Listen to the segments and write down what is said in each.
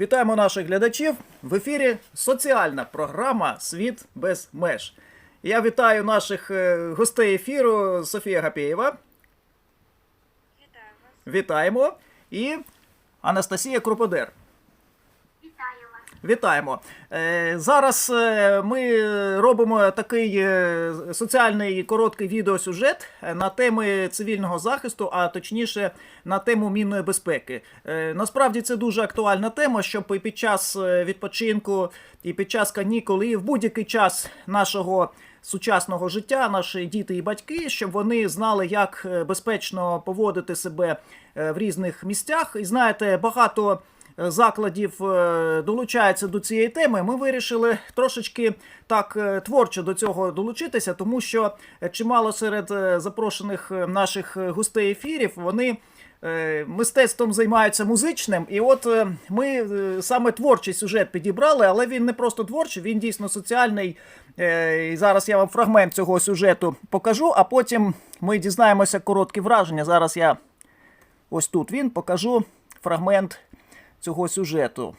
Вітаємо наших глядачів. В ефірі соціальна програма Світ без меж. Я вітаю наших е, гостей ефіру Софія Гапєєва. Вітаю вас. Вітаємо. І Анастасія Круподер. Вітаємо. Е, Зараз е, ми робимо такий е, соціальний короткий відеосюжет на теми цивільного захисту, а точніше на тему мінної безпеки. Насправді це дуже актуальна тема, щоб і під час відпочинку, і під час канікул, і в будь-який час нашого. Сучасного життя, наші діти і батьки, щоб вони знали, як безпечно поводити себе в різних місцях. І знаєте, багато закладів е, долучаються до цієї теми. Ми вирішили трошечки так е, творчо до цього долучитися, тому що чимало серед е, запрошених наших гостей ефірів вони. Мистецтвом займаються музичним, і от ми саме творчий сюжет підібрали, але він не просто творчий, він дійсно соціальний. І зараз я вам фрагмент цього сюжету покажу, а потім ми дізнаємося короткі враження. Зараз я ось тут він покажу фрагмент цього сюжету.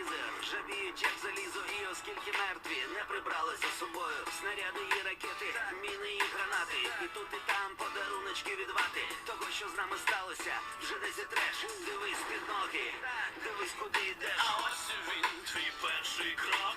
Візи, жабіють, як залізо. І оскільки мертві не прибрали за собою. Снаряди і ракети, міни і. Тут і там подаруночки від вати. Того, що з нами сталося, вже не зітреш. Дивись під ноги, дивись, куди йдеш. А ось він, твій перший крок.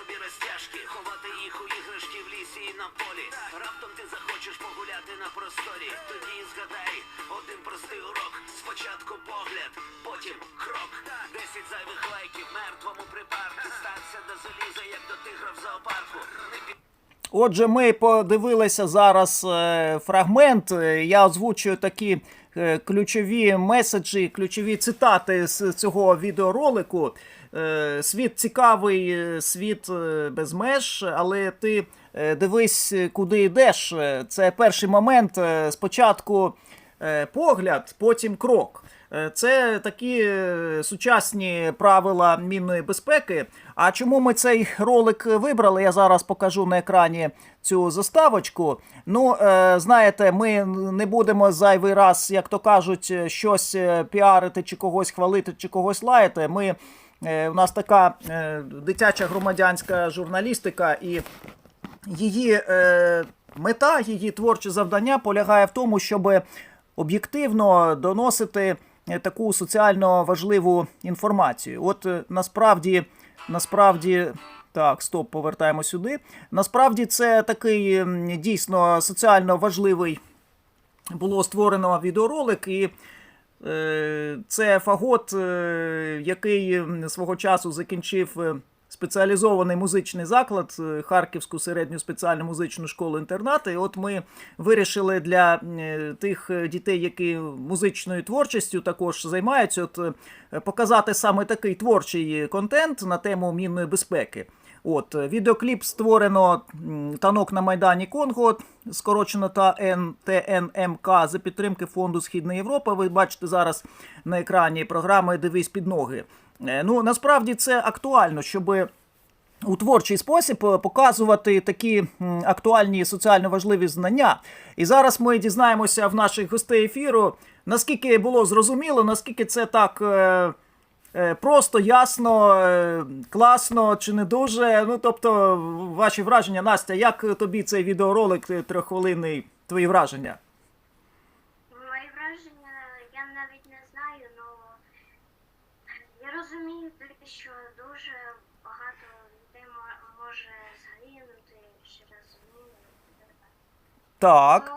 Собі розтяжки. Ховати їх у іграшки в лісі і на полі. Раптом ти захочеш погуляти на просторі. Тоді згадай один простий урок. Спочатку погляд, потім крок. Десять зайвих лайків мертвому припарку. Стався до заліза, як до тигра в зоопарку. Отже, ми подивилися зараз е, фрагмент. Я озвучую такі е, ключові меседжі, ключові цитати з цього відеоролику. Е, Світ цікавий, е, світ е, без меж, але ти дивись, куди йдеш. Це перший момент. Спочатку погляд, потім крок. Це такі сучасні правила мінної безпеки. А чому ми цей ролик вибрали? Я зараз покажу на екрані цю заставочку. Ну, знаєте, ми не будемо зайвий раз, як то кажуть, щось піарити, чи когось хвалити, чи когось лаяти. Ми, у нас така е, дитяча громадянська журналістика, і її е, мета, її творче завдання полягає в тому, щоб об'єктивно доносити е, таку соціально важливу інформацію. От е, насправді, насправді. Так, стоп, повертаємо сюди. Насправді це такий дійсно соціально важливий було створено відеоролик, і е, це фагот, е, який свого часу закінчив е, спеціалізований музичний заклад е, Харківську середню спеціальну музичну школу інтернату. І от ми вирішили для е, тих е, дітей, які музичною творчістю також займаються, от, е, показати саме такий творчий контент на тему мінної безпеки. От, е, відеокліп створено танок на Майдані Конго, скорочено та ТНМК за підтримки Фонду Східної Європи. Ви бачите зараз на екрані програми Дивись під ноги. Е, Ну, насправді це актуально, щоб у творчий спосіб е, показувати такі актуальні соціально важливі знання. І зараз ми дізнаємося в наших гостей ефіру, наскільки було зрозуміло, наскільки це так. Е, Просто ясно, е, класно чи не дуже. Ну, тобто, ваші враження, Настя, як тобі цей відеоролик трьоххвилинний, твої враження? Мої враження я навіть не знаю, але я розумію що дуже багато людей мо- може загинути через зміни. Так.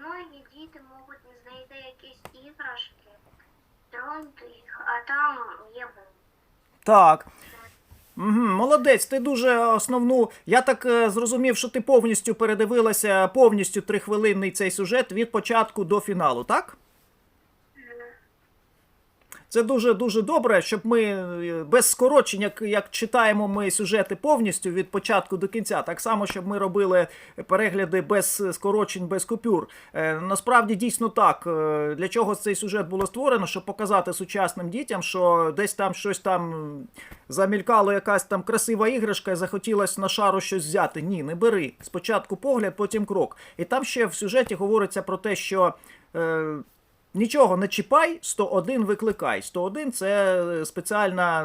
Многі діти можуть не знайти якісь фронт, а там є. Так. Молодець, ти дуже основну. Я так е, зрозумів, що ти повністю передивилася повністю трихвилинний цей сюжет від початку до фіналу, так? Це дуже дуже добре, щоб ми е, без скорочень, як, як читаємо ми сюжети повністю від початку до кінця, так само, щоб ми робили перегляди без скорочень, без купюр. Е, насправді дійсно так. Е, Для чого цей сюжет було створено? Щоб показати сучасним дітям, що десь там щось там замількало якась там красива іграшка і захотілося на шару щось взяти. Ні, не бери. Спочатку погляд, потім крок. І там ще в сюжеті говориться про те, що. Е, Нічого не чіпай, 101 викликай. 101 – це спеціальна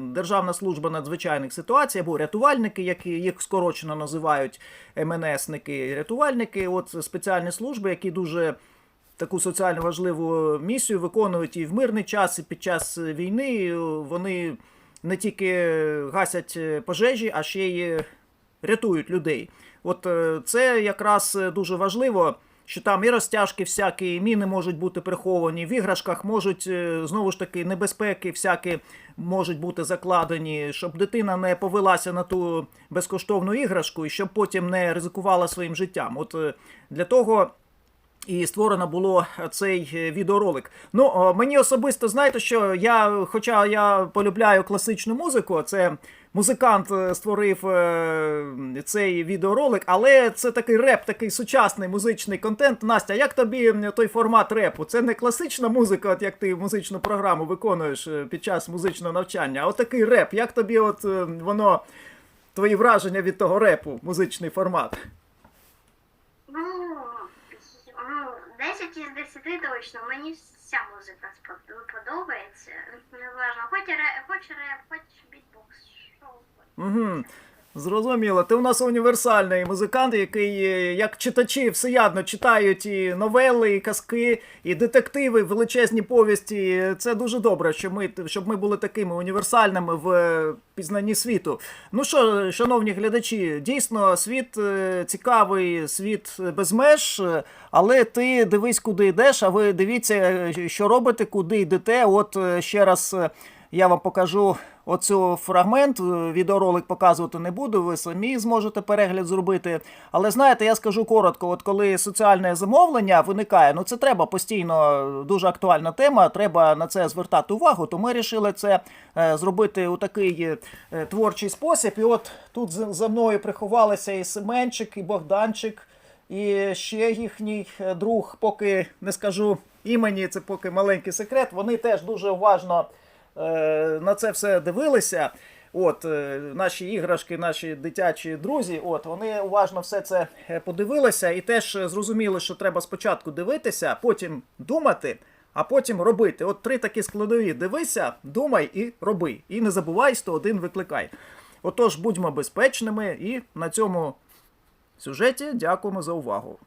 державна служба надзвичайних ситуацій або рятувальники, які їх скорочено називають МНСники. Рятувальники, от спеціальні служби, які дуже таку соціально важливу місію виконують і в мирний час, і під час війни. Вони не тільки гасять пожежі, а ще й рятують людей. От е, це якраз е, дуже важливо. Що там і розтяжки всякі, і міни можуть бути приховані, в іграшках можуть е, знову ж таки небезпеки всякі можуть бути закладені, щоб дитина не повелася на ту безкоштовну іграшку і щоб потім не ризикувала своїм життям. От е, для того і створено було цей е, відеоролик. Ну, мені особисто, знаєте, що я, хоча я полюбляю класичну музику, це музикант е, створив е, цей відеоролик, але це такий реп, такий сучасний музичний контент. Настя, як тобі той формат репу? Це не класична музика, от як ти музичну програму виконуєш е, під час музичного навчання, а от такий реп. Як тобі от воно, твої враження від того репу, музичний формат? Ну, ну, 10 із 10 точно. Мені вся музика подобається. Неважно. Хоч реп, хоч реп, хоч. Угу. Зрозуміло, ти у нас універсальний музикант, який, е, як читачі, всеядно читають і новели, і казки, і детективи, величезні повісті. Це дуже добре, що ми, щоб ми були такими універсальними в е, пізнанні світу. Ну що, шановні глядачі, дійсно, світ е, цікавий, світ без меж, але ти дивись, куди йдеш, а ви дивіться, що робите, куди йдете. От ще раз. я вам покажу оцю фрагмент. е, Відеоролик показувати не буду, ви самі зможете перегляд зробити. Але знаєте, я скажу коротко: от коли соціальне замовлення виникає, ну це треба постійно е, дуже актуальна тема. Треба на це звертати увагу. То ми вирішили це е, зробити у такий творчий спосіб. І от тут за мною приховалися і Семенчик, і Богданчик. І ще їхній друг, поки не скажу імені, це поки маленький секрет. Вони теж дуже уважно на це все дивилися. От, е, наші іграшки, наші дитячі друзі, от, вони уважно все це е, подивилися і теж е, зрозуміли, що треба спочатку дивитися, потім думати, а потім робити. От три такі складові: дивися, думай і роби. І не забувай 101 викликай. Отож, будьмо безпечними і на цьому сюжеті дякуємо за увагу.